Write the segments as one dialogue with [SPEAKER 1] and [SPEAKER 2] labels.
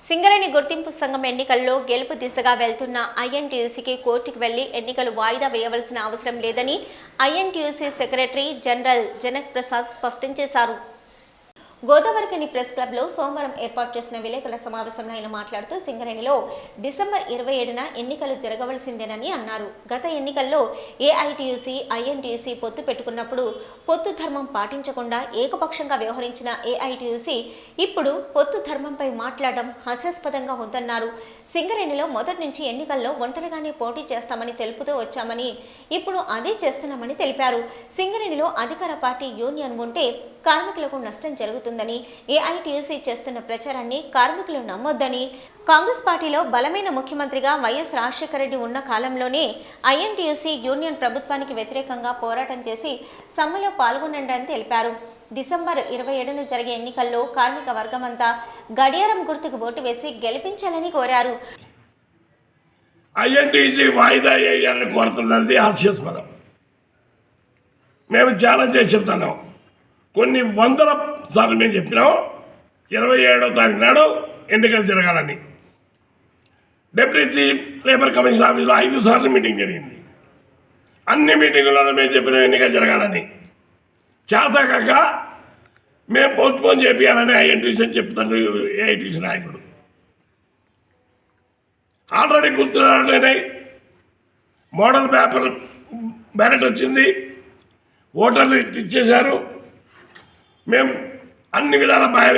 [SPEAKER 1] సింగరేణి గుర్తింపు సంఘం ఎన్నికల్లో గెలుపు దిశగా వెళ్తున్న ఐఎన్టీయూసీకి కోర్టుకు వెళ్ళి ఎన్నికలు వాయిదా వేయవలసిన అవసరం లేదని INTUC secretary general Janak Prasad స్పష్టం చేశారు. గోదావరికని ప్రెస్ క్లబ్లో సోమవారం ఏర్పాటు చేసిన విలేకరుల సమావేశంలో ఆయన మాట్లాడుతూ సింగరేణిలో డిసెంబర్ ఇరవై ఏడున ఎన్నికలు జరగవలసిందేనని అన్నారు. గత ఎన్నికల్లో ఏఐటీయూసీ ఐఎన్టీయూసీ పొత్తు పెట్టుకున్నప్పుడు పొత్తు ధర్మం పాటించకుండా ఏకపక్షంగా వ్యవహరించిన ఏఐటీయూసీ ఇప్పుడు పొత్తు ధర్మంపై మాట్లాడడం హాస్యాస్పదంగా ఉందన్నారు. సింగరేణిలో మొదటి నుంచి ఎన్నికల్లో ఒంటరిగానే పోటీ చేస్తామని తెలుపుతూ వచ్చామని ఇప్పుడు అదే చేస్తున్నామని తెలిపారు. సింగరేణిలో అధికార పార్టీ యూనియన్ ఉంటే కార్మికులకు నష్టం జరుగుతుంది జరుగుతుందని ఏఐటీయూసీ చేస్తున్న ప్రచారాన్ని కార్మికులు నమ్మొద్దని కాంగ్రెస్ పార్టీలో బలమైన ముఖ్యమంత్రిగా వైఎస్ రాజశేఖర రెడ్డి ఉన్న కాలంలోనే ఐఎన్టీయూసీ యూనియన్ ప్రభుత్వానికి వ్యతిరేకంగా పోరాటం చేసి సమ్మెలో పాల్గొనండి తెలిపారు. డిసెంబర్ ఇరవై ఏడున జరిగే ఎన్నికల్లో కార్మిక వర్గమంతా గడియారం గుర్తుకు ఓటు వేసి గెలిపించాలని కోరారు.
[SPEAKER 2] ఐఎన్టీసీ వాయిదా వేయాలని కోరుతుందండి హాస్యాస్పదం మేము ఛాలెంజ్ చేసి చెప్తున్నాం. కొన్ని వందల సార్లు మేము చెప్పినాం. ఇరవై ఏడో తారీఖు నాడు ఎన్నికలు జరగాలని. డిప్యూటీ చీఫ్ లేబర్ కమిషన్ ఆఫీస్లో ఐదు సార్లు మీటింగ్ జరిగింది. అన్ని మీటింగులలో మేము చెప్పిన ఎన్నికలు జరగాలని. చేతకాక మేము పోస్ట్పోన్ చేయాలని ఐఎన్టీసీ అని చెప్తాను ఏఐటీసీ నాయకుడు. ఆల్రెడీ గుర్తున్నాయి మోడల్ పేపర్ బ్యాలెట్ వచ్చింది ఓటర్లు ఇచ్చేశారు. మేము అన్ని విధాల బాయల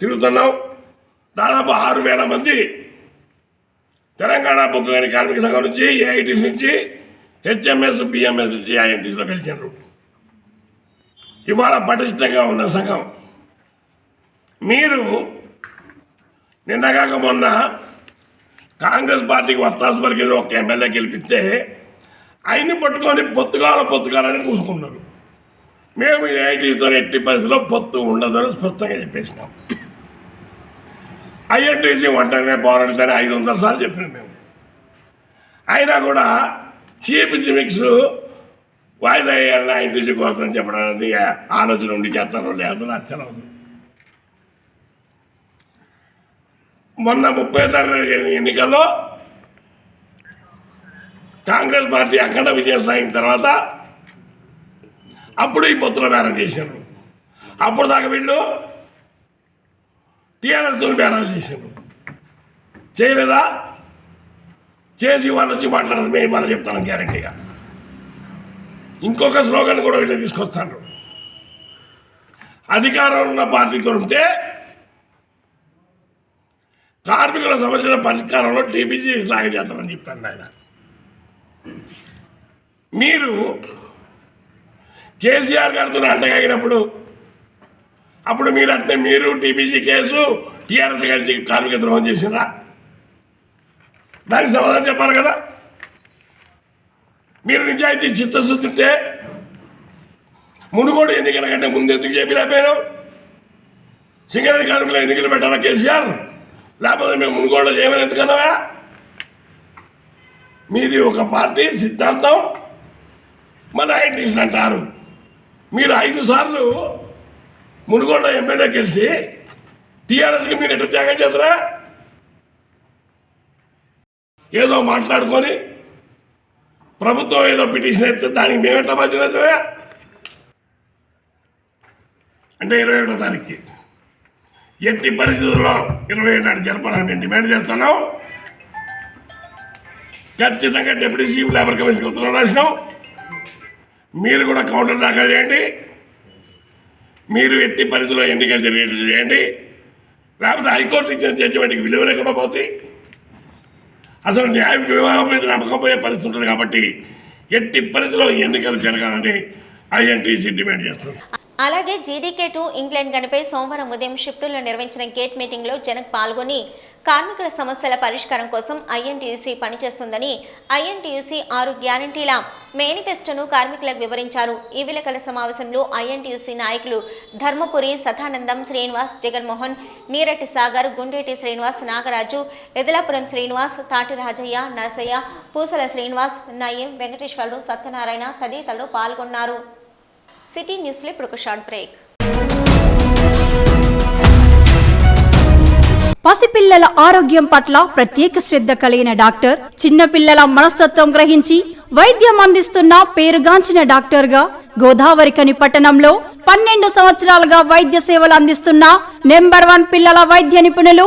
[SPEAKER 2] తిరుగుతున్నాం. దాదాపు ఆరు వేల మంది తెలంగాణ బొగ్గుగాని కార్మిక సంఘం నుంచి ఏఐటీస్ నుంచి హెచ్ఎంఎస్ బిఎంఎస్ నుంచి ఐఎన్టీసీలో కలిసినారు. ఇవాళ పటిష్టంగా ఉన్న సంఘం. మీరు నిన్నగాక మొన్న కాంగ్రెస్ పార్టీకి వత్తాసు పలికిన ఒక ఎమ్మెల్యే గెలిపిస్తే ఆయన్ని పట్టుకొని పొత్తుగాల పొత్తుగాలని కూసుకున్నారు. మేము ఏఐటీతో ఎట్టి పరిస్థితిలో పొత్తు ఉండదని స్పష్టంగా చెప్పేసినాం. ఐఎన్టీసీ ఒంటరిగా పోరాడుతుందని ఐదు వందల సార్లు చెప్పినాం మేము. అయినా కూడా చీఫ్ మిక్స్ వాయిదా వేయాలని ఐఎన్టీసీ కోసం చెప్పడం అనేది ఆలోచన ఉండి చేస్తారో లేదో నాకు తెలియదు మొన్న ముప్పై తారీఖు జరిగిన ఎన్నికల్లో కాంగ్రెస్ పార్టీ అఖండ విజయం సాగిన తర్వాత అప్పుడు ఈ పొత్తుల బేరం చేశారు. అప్పుడు దాకా వీళ్ళు టీఆర్ఎస్తో బేరాలు చేశారు. చేయలేదా? చేసి వాళ్ళు వచ్చి మాట్లాడదు మేము వాళ్ళు చెప్తాను గ్యారంటీగా. ఇంకొక స్లోగన్ కూడా వీళ్ళు తీసుకొస్తాను అధికారంలో ఉన్న పార్టీతో ఉంటే కార్మికుల సమస్యల పరిష్కారంలో టీబీజీ లాగా చేస్తామని చెప్తాను ఆయన. మీరు కేసీఆర్ గారితో అంటగాగినప్పుడు అప్పుడు మీరు అంటే మీరు టీబీజీ కేసు టీఆర్ఎస్ గారి కార్మిక ద్రోహం చేసినా దానికి సమాధానం చెప్పాలి కదా? మీరు నిజాయితీ చిత్తశుద్ధి ఉంటే మునుగోడు ఎన్నికల కంటే ముందు ఎందుకు చెప్పలేకపోయారు సింగరేణి కార్మికులు ఎన్నికలు పెట్టాలా కేసీఆర్? లేకపోతే మేము మునుగోడలో చేయమని ఎందుకన్నావా? మీది ఒక పార్టీ సిద్ధాంతం. మన ఐటీస్ అంటారు. మీరు ఐదు సార్లు మునుగోడ ఎమ్మెల్యే గెలిచి టీఆర్ఎస్కి మీరు ఎట్లా త్యాగం చేద్దరా ఏదో మాట్లాడుకొని ప్రభుత్వం ఏదో పిటిషన్ ఎత్తే దానికి మేమెట్లా బాధ్యత అవుతామా? అంటే ఇరవై ఏడో తారీఖుకి. ఎట్టి పరిస్థితుల్లో ఇరవై ఏడు నాడు జరపాలని నేను డిమాండ్ చేస్తున్నాం. ఖచ్చితంగా డిప్యూటీ చీఫ్ లేబర్ కమిషన్ ఉత్తర్వులు రాసినాం. మీరు కూడా కౌంటర్ దాఖలు చేయండి. మీరు ఎట్టి పరిధిలో ఎన్నికలు జరిగేట్టు చేయండి. లేకపోతే హైకోర్టు ఇచ్చిన జడ్జిమెంట్కి విలువ లేకుండా పోతుంది అసలు న్యాయ వివాహం మీద నమ్మకం పోయే పరిస్థితి ఉంటుంది కాబట్టి ఎట్టి పరిధిలో ఎన్నికలు జరగాలని ఐఎన్టీసీ డిమాండ్ చేస్తుంది.
[SPEAKER 1] అలాగే జీడీకే టూ ఇంగ్లాండ్ గనిపై సోమవారం ఉదయం షిఫ్టుల్లో నిర్వహించిన గేట్ మీటింగ్లో జనక్ పాల్గొని కార్మికుల సమస్యల పరిష్కారం కోసం ఐఎన్టీయూసీ పనిచేస్తుందని ఐఎన్టీయూసీ ఆరు గ్యారంటీల మేనిఫెస్టోను కార్మికులకు వివరించారు. ఈ విలేకరుల సమావేశంలో ఐఎన్టీయూసీ నాయకులు ధర్మపురి సదానందం శ్రీనివాస్ జగన్మోహన్ నీరటి సాగర్ గుండేటి శ్రీనివాస్ నాగరాజు ఎదలాపురం శ్రీనివాస్ తాటి రాజయ్య నరసయ్య పూసల శ్రీనివాస్ నయీం వెంకటేశ్వర్లు సత్యనారాయణ తదితరులు పాల్గొన్నారు. సిటీ న్యూస్లో ఇప్పుడు ఒక షార్ట్ బ్రేక్.
[SPEAKER 3] పసిపిల్లల ఆరోగ్యం పట్ల ప్రత్యేక శ్రద్ధ కలిగిన డాక్టర్ చిన్నపిల్లల మనస్తత్వం గ్రహించి వైద్యం అందిస్తున్న పేరుగాంచిన డాక్టర్గా గోదావరికని పట్టణంలో పన్నెండు సంవత్సరాలుగా వైద్య సేవలు అందిస్తున్న నెంబర్ వన్ పిల్లల వైద్య నిపుణులు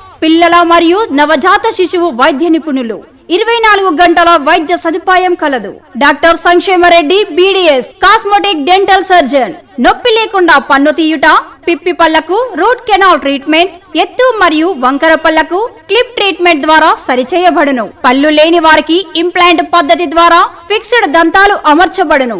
[SPEAKER 3] పిల్లల మరియు నవజాత శిశువు వైద్య నిపుణులు. ఇరవై నాలుగు గంటల వైద్య సదుపాయం కలదు. డాక్టర్ సంక్షేమరెడ్డి బీడీఎస్ కాస్మోటిక్ డెంటల్ సర్జన్. నొప్పి లేకుండా పన్ను తీయుట పిప్పి పళ్ళకు రూట్ కెనాల్ ట్రీట్మెంట్ ఎత్తు మరియు వంకర పళ్ళకు క్లిప్ ట్రీట్మెంట్ ద్వారా సరిచేయబడును. పళ్ళు లేని వారికి ఇంప్లాంట్ పద్ధతి ద్వారా ఫిక్స్డ్ దంతాలు అమర్చబడును.